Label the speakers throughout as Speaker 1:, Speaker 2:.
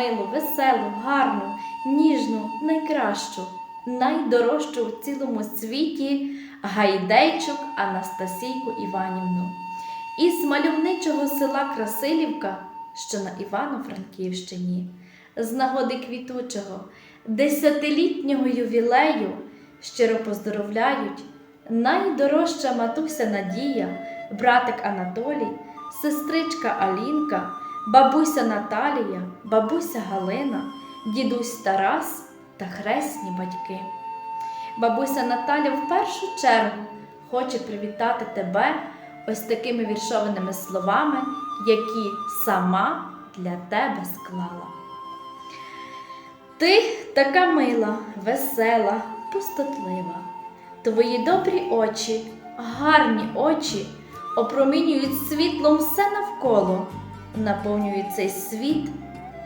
Speaker 1: милу, веселу, гарну, ніжну, найкращу, найдорожчу в цілому світі Гайдейчук Анастасійку Іванівну. Із мальовничого села Красилівка, що на Івано-Франківщині, з нагоди квітучого, десятилітнього ювілею щиро поздоровляють найдорожча матуся Надія, братик Анатолій, сестричка Алінка, бабуся Наталія, бабуся Галина, дідусь Тарас та хресні батьки. Бабуся Наталя в першу чергу хоче привітати тебе ось такими віршованими словами, які сама для тебе склала. Ти така мила, весела, пустотлива. Твої добрі очі, гарні очі опромінюють світлом все навколо, наповнюють цей світ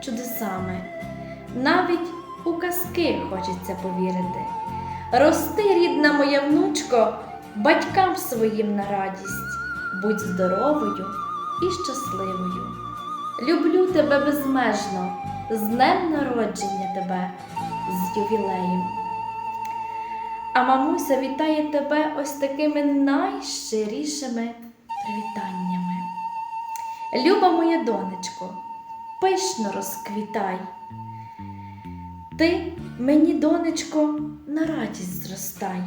Speaker 1: чудесами. Навіть у казки хочеться повірити. Рости, рідна моя внучко, батькам своїм на радість, будь здоровою і щасливою. Люблю тебе безмежно, з днем народження тебе, з ювілеєм. А мамуся вітає тебе ось такими найщирішими привітаннями. Люба моя донечко, пишно розквітай. Ти мені, донечко, на радість зростай,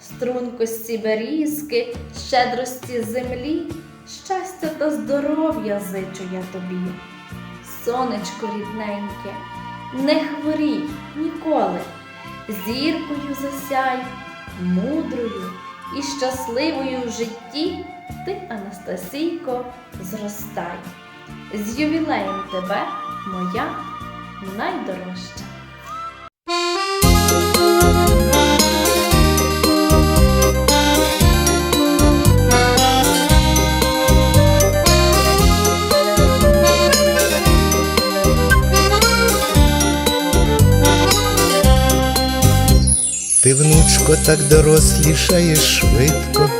Speaker 1: стрункості берізки, щедрості землі, щастя та здоров'я зичу я тобі. Сонечко рідненьке, не хворій ніколи, зіркою засяй, мудрою і щасливою в житті ти, Анастасійко, зростай. З ювілеєм тебе, моя найдорожча.
Speaker 2: Ти, внучко, так дорослішаєш швидко,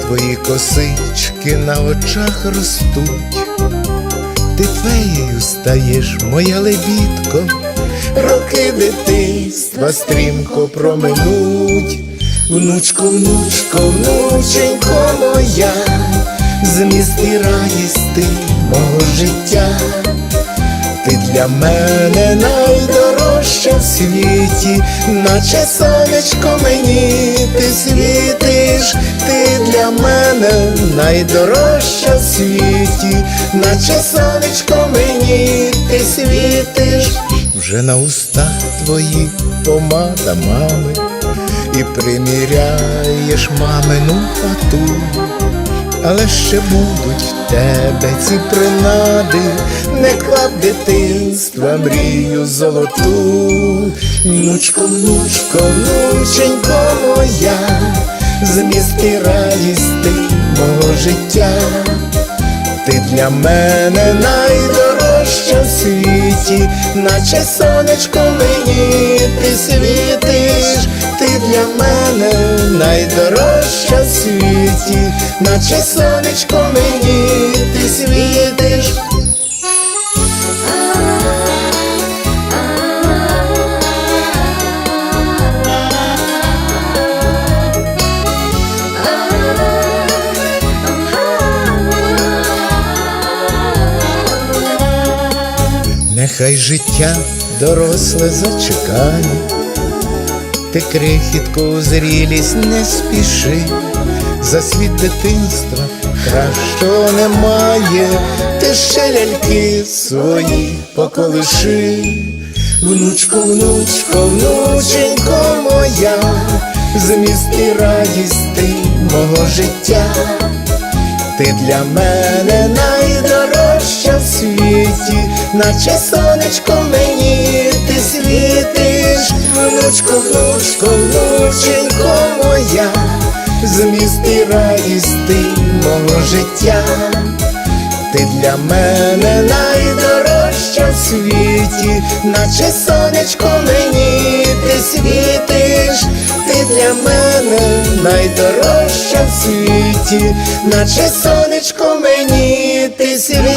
Speaker 2: твої косички на очах ростуть, ти феєю стаєш, моя лебідко, роки дитинства стрімко проминуть, внучко, внучко, внученько моя, зміст і радість ти мого життя. Ти для мене найдорожча в світі, наче сонечко мені. Ти світиш, ти для мене найдорожча в світі, наче сонечко мені. Ти світиш, вже на устах твоїх помада мами, і приміряєш мамину фату але ще будуть в тебе ці принади, не клад дитинства, мрію золоту, внучко, внучко, внученько моя, зміст і радість мого життя, ти для мене найдорожча в світі, наче сонечко мені ти світиш, ти для мене найдорожча в світі, наче сонечко мені ти світиш. Нехай життя доросле зачекає, ти крихітку зрілість не спіши, за світ дитинства кращого немає, ти ще ляльки свої поколиши, внучко, внучко, внученько моя, зміст і радість ти мого життя. Ти для мене найдорожча в світі, наче сонечко мені ти світиш, внучко, внучко, внученько моя, зміст життя, ти для мене найдорожча в світі, наче сонечко мені ти світиш, ти для мене найдорожча в світі, наче сонечко мені ти світиш.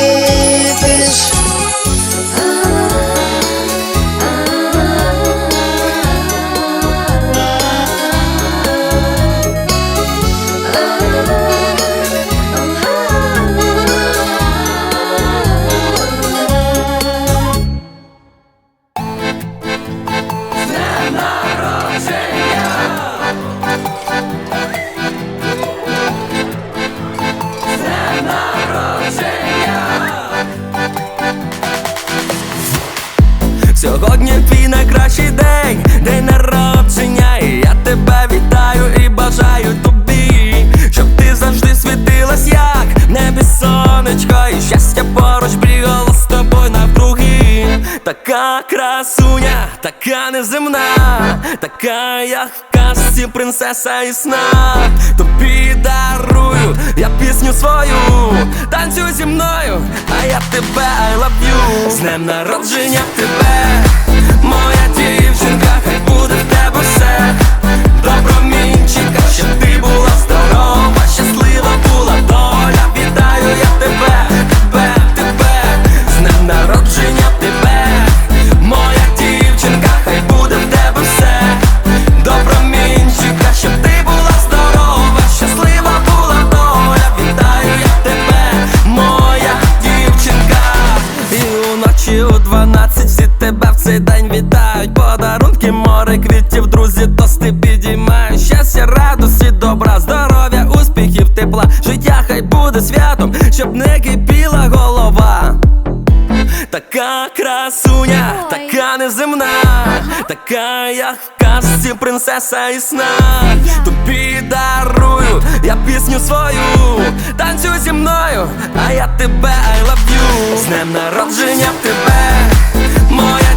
Speaker 3: Красуня, така неземна, така як в казці принцеса і сна. Тобі дарую я пісню свою, танцюй зі мною, а я тебе I love you З днем народження тебе, моя дівчинка, хай буде в тебе все. Добромінчика, щоб ти була 12 всі тебе в цей день вітають. Подарунки, море квітів, друзі, тости підіймають. Щастя, радості, добра, здоров'я, успіхів, тепла. Життя хай буде святом, щоб не голова. Така красуня,
Speaker 1: Ой.
Speaker 3: така неземна, така як в казці принцеса і сна. Тобі дарую я пісню свою, танцюй зі мною, а я тебе I love you. З днем народження тебе, моя